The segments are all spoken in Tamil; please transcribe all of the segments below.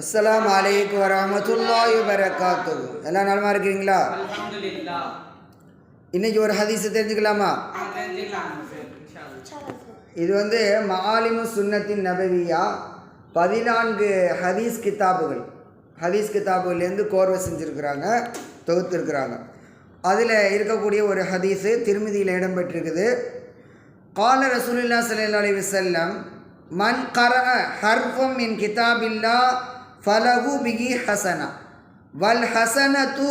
அஸ்ஸலாமு அலைக்கும் வரஹ்மத்துல்லாஹி வபரகாத்துஹு. எல்லாம் நலமா இருக்கிறீங்களா இன்னைக்கு ஒரு ஹதீஸ் தெரிஞ்சுக்கலாமா? இது வந்து மஆலிமு சுன்னத்தின் நபவியா பதினான்கு ஹதீஸ் கிதாபுகள். ஹதீஸ் கிதாபுகள்லேருந்து கோர்வை செஞ்சுருக்கிறாங்க தொகுத்துருக்குறாங்க. அதில் இருக்கக்கூடிய ஒரு ஹதீஸு திருமதியில் இடம்பெற்றிருக்குது. கால ரசூலுல்லா ஸல்லல்லாஹு அலைஹி வஸல்லம் மன் கரஅ ஹர்ஃபம் மின் கிதாபில்லா ஃபலகு பிஹி ஹசனா வல் ஹசனத்து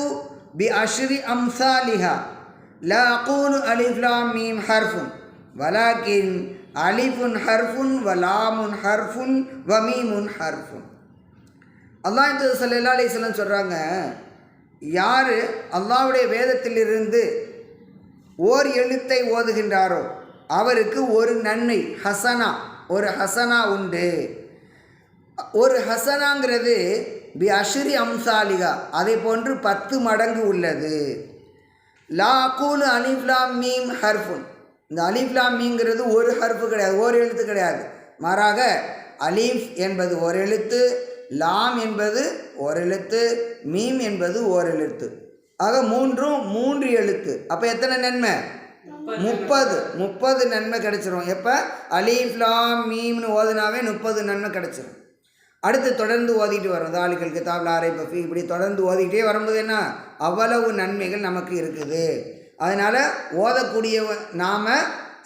பி அஷ்ரி அம்சாலிஹா ல அகூனு அலிஃப்லாம் மீம் ஹர்ஃபுன் வலாக்கின் அலிஃபுன் ஹர்ஃபுன் வலாமுன் ஹர்ஃபுன் வ மீமுன் ஹர்ஃபுன் அல்லாஹ் சல்லா அலிஸ்லாம் சொல்கிறாங்க யார் அல்லாவுடைய வேதத்திலிருந்து ஓர் எழுத்தை ஓதுகின்றாரோ அவருக்கு ஒரு நன்மை ஹசனா ஒரு ஹசனா உண்டு. ஒரு ஹசனாங்கிறது பி அஷ்ரி அம்சாலிகா. அதை போன்று பத்து மடங்கு உள்ளது. லா கூனு அலிஃப்லாம் மீம் ஹர்ஃபுன். இந்த அலிஃப்லாம் மீங்கிறது ஒரு ஹர்ஃபு கிடையாது ஒரு எழுத்து கிடையாது. மாறாக அலீஃப் என்பது ஒரு எழுத்து லாம் என்பது ஒரு எழுத்து மீம் என்பது ஒரு எழுத்து. ஆக மூன்றும் மூன்று எழுத்து. அப்போ எத்தனை நன்மை? முப்பது. முப்பது நன்மை கிடைச்சிரும். எப்போ? அலீஃப் லாம் மீம்னு ஓதுனாவே முப்பது நன்மை கிடைச்சிரும். அடுத்து தொடர்ந்து ஓதிட்டு வரும் தாலிக்கல் கிதாப் லாரை பஃபி இப்படி தொடர்ந்து ஓதிக்கிட்டே வரும்போது என்ன? அவ்வளவு நன்மைகள் நமக்கு இருக்குது. அதனால் ஓதக்கூடிய நாம்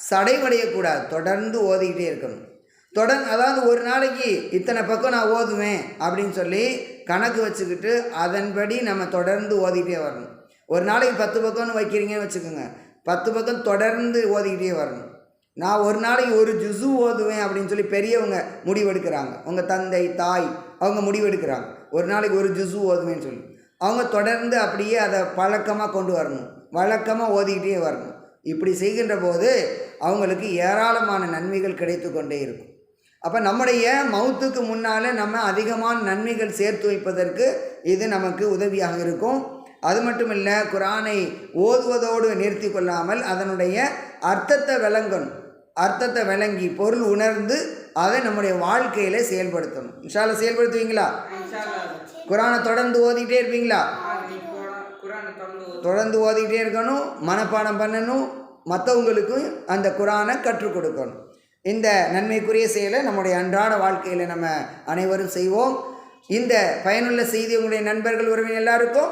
சடைவடையக்கூடாது தொடர்ந்து ஓதிக்கிட்டே இருக்கணும். தொடர் அதாவது ஒரு நாளைக்கு இத்தனை பக்கம் நான் ஓதுவேன் அப்படின்னு சொல்லி கணக்கு வச்சுக்கிட்டு அதன்படி நம்ம தொடர்ந்து ஓதிக்கிட்டே வரணும். ஒரு நாளைக்கு பத்து பக்கம்னு வைக்கிறீங்கன்னு வச்சுக்கோங்க. பத்து பக்கம் தொடர்ந்து ஓதிக்கிட்டே வரணும். நான் ஒரு நாளைக்கு ஒரு ஜுசு ஓதுவேன் அப்படின்னு சொல்லி பெரியவங்க முடிவெடுக்கிறாங்க. உங்கள் தந்தை தாய் அவங்க முடிவெடுக்கிறாங்க. ஒரு நாளைக்கு ஒரு ஜுசு ஓதுவேன்னு சொல்லி. அவங்க தொடர்ந்து அப்படியே அதை பழக்கமாக கொண்டு வரணும். வழக்கமாக ஓதிக்கிட்டே வரணும். இப்படி செய்கின்ற போது அவங்களுக்கு ஏராளமான நன்மைகள் கிடைத்து கொண்டே இருக்கும். அப்போ நம்முடைய மௌத்துக்கு முன்னால் நம்ம அதிகமான நன்மைகள் சேர்த்து வைப்பதற்கு இது நமக்கு உதவியாக இருக்கும். அது மட்டும் இல்லை குரானை ஓதுவதோடு நிறுத்தி கொள்ளாமல் அதனுடைய அர்த்தத்தை விளங்கணும். அர்த்தத்தை விளங்கி பொருள் உணர்ந்து அதை நம்முடைய வாழ்க்கையில் செயல்படுத்தணும். இன்ஷால்ல செயல்படுத்துவீங்களா? குரானை தொடர்ந்து ஓதிக்கிட்டே இருப்பீங்களா? தொடர்ந்து ஓதிக்கிட்டே இருக்கணும் மனப்பாடம் பண்ணணும் மற்றவங்களுக்கும் அந்த குரானை கற்றுக் கொடுக்கணும். இந்த நன்மைக்குரிய செயலை நம்முடைய அன்றாட வாழ்க்கையில் நம்ம அனைவரும் செய்வோம். இந்த பயனுள்ள செய்தி உங்களுடைய நண்பர்கள் உறவினர் எல்லாருக்கும்